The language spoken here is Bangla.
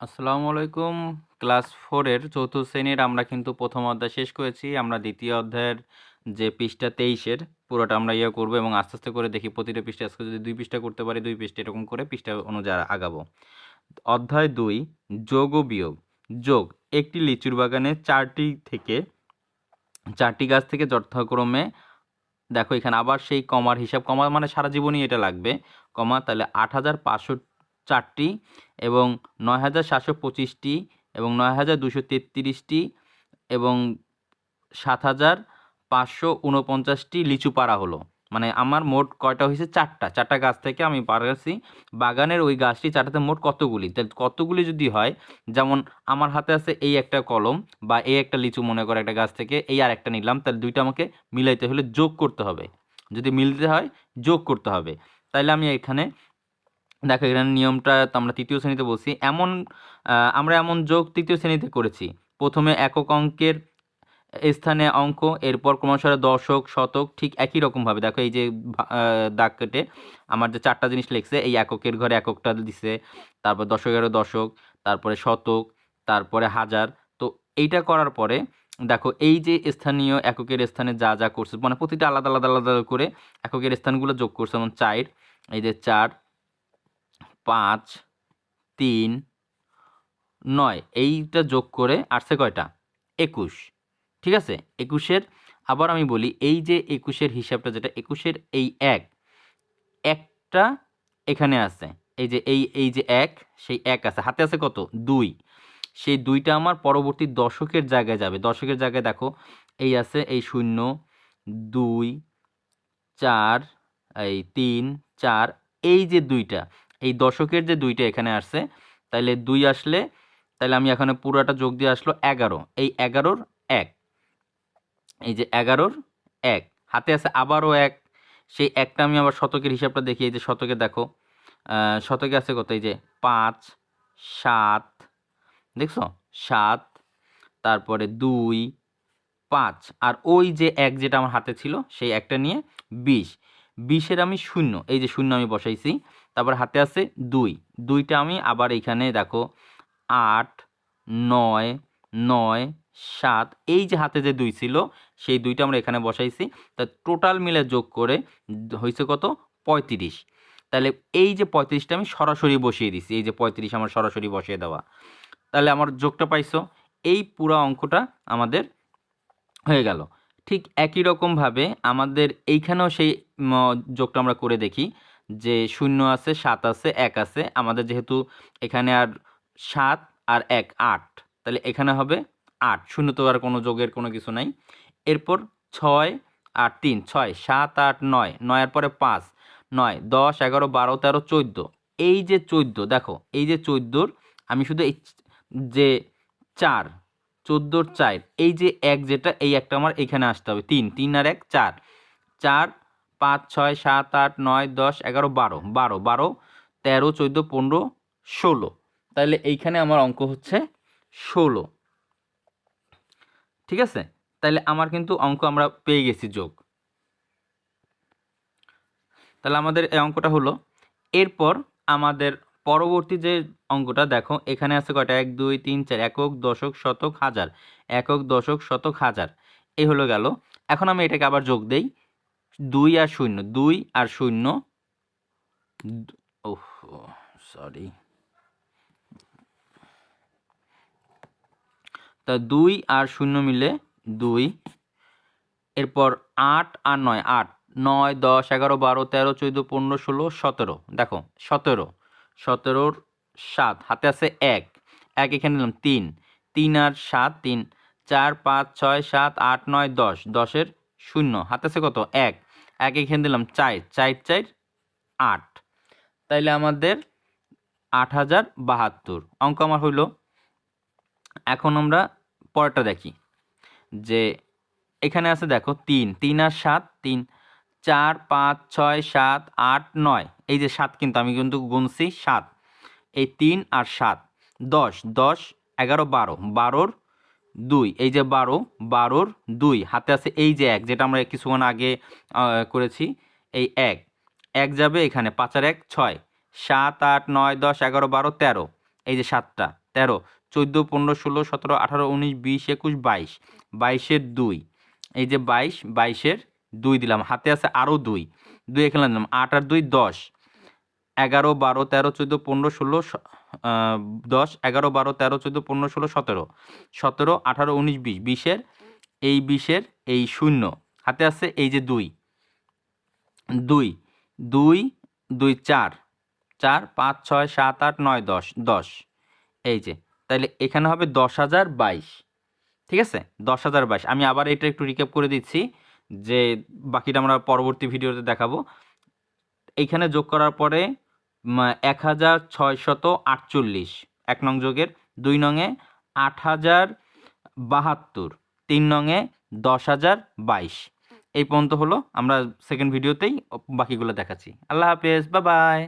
আসসালামু আলাইকুম। ক্লাস ফোরের চতুর্থ শ্রেণির আমরা কিন্তু প্রথম অধ্যায় শেষ করেছি। আমরা দ্বিতীয় অধ্যায়ের যে পৃষ্ঠা তেইশের পুরোটা আমরা ইয়ে করব এবং আস্তে আস্তে করে দেখি প্রতিটা পৃষ্ঠা আজকে যদি দুই পৃষ্ঠা করতে পারি, দুই পৃষ্ঠা এরকম করে পৃষ্ঠা অনুযায়ী আগাবো। অধ্যায় দুই, যোগ ও বিয়োগ। যোগ, একটি লিচুর বাগানে চারটি থেকে, চারটি গাছ থেকে যথাক্রমে, দেখো এখানে আবার সেই কমার হিসাব। কমা মানে সারা জীবনই এটা লাগবে। কমা তাহলে আট হাজার পাঁচশো চারটি এবং নয় হাজার সাতশো পঁচিশটি এবং নয় হাজার দুশো তেত্রিশটি এবং সাত হাজার পাঁচশো উনপঞ্চাশটি লিচু পাড়া হলো। মানে আমার মোট কয়টা হয়েছে? চারটা। চারটা গাছ থেকে আমি পাড়াছি বাগানের ওই গাছটি, চারটাতে মোট কতগুলি? তাহলে কতগুলি যদি হয়, যেমন আমার হাতে আছে এই একটা কলম বা এই একটা লিচু মনে করে একটা গাছ থেকে, এই আর একটা নিলাম, তাহলে দুইটা আমাকে মিলাইতে হলে যোগ করতে হবে। যদি মিলতে হয়, যোগ করতে হবে। তাইলে আমি এখানে দেখো, এখানে নিয়মটা আমরা তৃতীয় শ্রেণীতে বলছি। এমন আমরা এমন যোগ তৃতীয় শ্রেণীতে করেছি। প্রথমে একক অঙ্কের স্থানে অঙ্ক, এরপর ক্রমশ দশক, শতক, ঠিক একই রকমভাবে। দেখো, এই যে দাগ কেটে আমার যে চারটা জিনিস লিখছে, এই এককের ঘরে এককটা দিছে, তারপর দশকেরও দশক, তারপরে শতক, তারপরে হাজার। তো এইটা করার পরে, দেখো, এই যে স্থানীয় এককের স্থানে যা যা করছে মানে প্রতিটা আলাদা আলাদা আলাদা করে এককের স্থানগুলো যোগ করছে। যেমন চার, এই যে চার পাঁচ, তিন, নয়। এইটা যোগ করে আসছে কয়টা? একুশ। ঠিক আছে? একুশের, আবার আমি বলি, এই যে একুশের হিসাবটা যেটা, একুশের এই এক, একটা এখানে আছে। এই যে, এই এই যে এক, সেই এক আছে। হাতে আছে কত? দুই। সেই দুইটা আমার পরবর্তী দশকের জায়গায় যাবে। দশকের জায়গায় দেখো, এই আছে, এই শূন্য, দুই, চার, এই তিন, চার, এই যে দুইটা এই দশকের যে দুইটা এখানে আসছে তাহলে দুই আসলে তাহলে আমি এখানে পুরোটা যোগ দিয়ে আসলো এগারো। এই এগারোর এক। এই যে এগারোর এক। হাতে আছে আবারও এক। সেই একটা আমি আবার শতকের হিসাবটা দেখি, এই যে শতকে দেখো। শতকে আছে কত? এই যে পাঁচ, সাত, দেখছ? সাত, তারপরে দুই, পাঁচ। আর ওই যে এক যেটা আমার হাতে ছিল, সেই একটা নিয়ে বিশ। বিশের আমি শূন্য। এই যে শূন্য আমি বসাইছি। তারপর হাতে আছে দুই। দুইটা আমি আবার এইখানে দেখো আট, নয় নয়, সাত, এই যে হাতে যে দুই ছিল, সেই দুইটা আমরা এখানে বসাইছি। তা টোটাল মিলে যোগ করে হয়েছে কত? পঁয়ত্রিশ। তাহলে এই যে পঁয়ত্রিশটা আমি সরাসরি বসিয়ে দিছি, এই যে পঁয়ত্রিশ আমার সরাসরি বসিয়ে দেওয়া। তাহলে আমার যোগটা পাইছো? এই পুরো অঙ্কটা আমাদের হয়ে গেল। ঠিক একই রকমভাবে আমাদের এইখানেও সেই যোগটা আমরা করে দেখি। যে শূন্য আছে, সাত আছে, এক আছে, আমাদের যেহেতু এখানে আর সাত আর এক আট, তাহলে এখানে হবে আট। শূন্য তো আর কোনো যোগের কোনো কিছু নাই। এরপর ছয় আর তিন, ছয়, সাত, আট, নয় নয়ের পরে পাঁচ, নয়, দশ, এগারো, বারো, তেরো, চোদ্দ। এই যে চোদ্দ, দেখো, এই যে চোদ্দোর, আমি শুধু এই যে চার, চোদ্দোর চার, এই যে এক যেটা, এই একটা আমার এখানে আসতে হবে। তিন তিন আর এক, চার। চার পাঁচ, ছয়, সাত, আট, নয়, দশ, এগারো, বারো। বারো বারো, তেরো, চোদ্দ, পনেরো, ষোলো। তাহলে এইখানে আমার অঙ্ক হচ্ছে ষোলো। ঠিক আছে? তাহলে আমার কিন্তু অঙ্ক আমরা পেয়ে গেছি যোগ। তাহলে আমাদের এই অঙ্কটা হলো, এরপর আমাদের পরবর্তী যে অঙ্কটা, দেখো, এখানে আছে কয়টা? এক, দুই, তিন, চার, একক, দশক, শতক, হাজার। একক, দশক, শতক, হাজার। এই হলো গেল। এখন আমি এটাকে আবার যোগ দেই। দুই আর শূন্য, দুই আর শূন্য। ওহ সরি তা দুই আর শূন্য মিলে দুই। এরপর আট আর নয়, আট, নয়, দশ, এগারো, বারো, তেরো, চোদ্দ, পনেরো, ষোলো, সতেরো। দেখো, সতেরো, সতেরোর সাত, হাতে আছে এক। এক এখানে নিলাম তিন। তিন আর সাত, তিন, চার, পাঁচ, ছয়, সাত, আট, নয়, দশ। দশের শূন্য, হাতে আছে কত? এক। এক এখানে দিলাম চার চার চার, আট। তাইলে আমাদের আট হাজার বাহাত্তর। অঙ্ক আমার হইল, এখন আমরা পরেরটা দেখি। যে এখানে আছে দেখো তিন তিন আর সাত, তিন, চার, পাঁচ, ছয়, সাত, আট, নয়। এই যে সাত কিন্তু আমি কিন্তু গুনছি সাত। এই তিন আর সাত, দশ দশ, এগারো, বারো। বারোর দুই, এই যে বারো, বারোর দুই, হাতে আছে এই যে এক, যেটা আমরা কিছুক্ষণ আগে করেছি, এই এক। এক যাবে এখানে, পাঁচ আর এক, ছয়। সাত, আট, নয়, দশ, এগারো, বারো, তেরো। এই যে সাতটা, তেরো। চোদ্দ, পনেরো, ষোলো, সতেরো, আঠারো, উনিশ, বিশ, একুশ, বাইশ। বাইশের দুই। এই যে বাইশ, বাইশের দুই দিলাম, হাতে আছে আরও দুই। দুই এখানে দিলাম, আট আর দুই, দশ। এগারো, বারো, তেরো, চোদ্দ, পনেরো, ষোলো দশ, এগারো, বারো, তেরো, চোদ্দ, পনেরো, ষোলো, সতেরো। সতেরো, আঠারো, উনিশ, বিশ। বিশের, এই বিশের, এই শূন্য। হাতে আছে এই যে দুই। দুই দুই দুই, চার। চার, পাঁচ, ছয়, সাত, আট, নয়, দশ। দশ। এই যে তাহলে এখানে হবে দশ হাজার বাইশ। ঠিক আছে? দশ হাজার বাইশ। আমি আবার এটা একটু রিক্যাপ করে দিচ্ছি যে বাকিটা আমরা পরবর্তী ভিডিওতে দেখাবো। এইখানে যোগ করার পরে এক হাজার ছয়শত আটচল্লিশ। এক নং যোগের, দুই নংয়ে আট হাজার বাহাত্তর। তিন নংয়ে দশ হাজার বাইশ। এই পর্যন্ত হলো, আমরা সেকেন্ড ভিডিওতেই বাকিগুলো দেখাচ্ছি। আল্লাহ হাফেজ বা বাই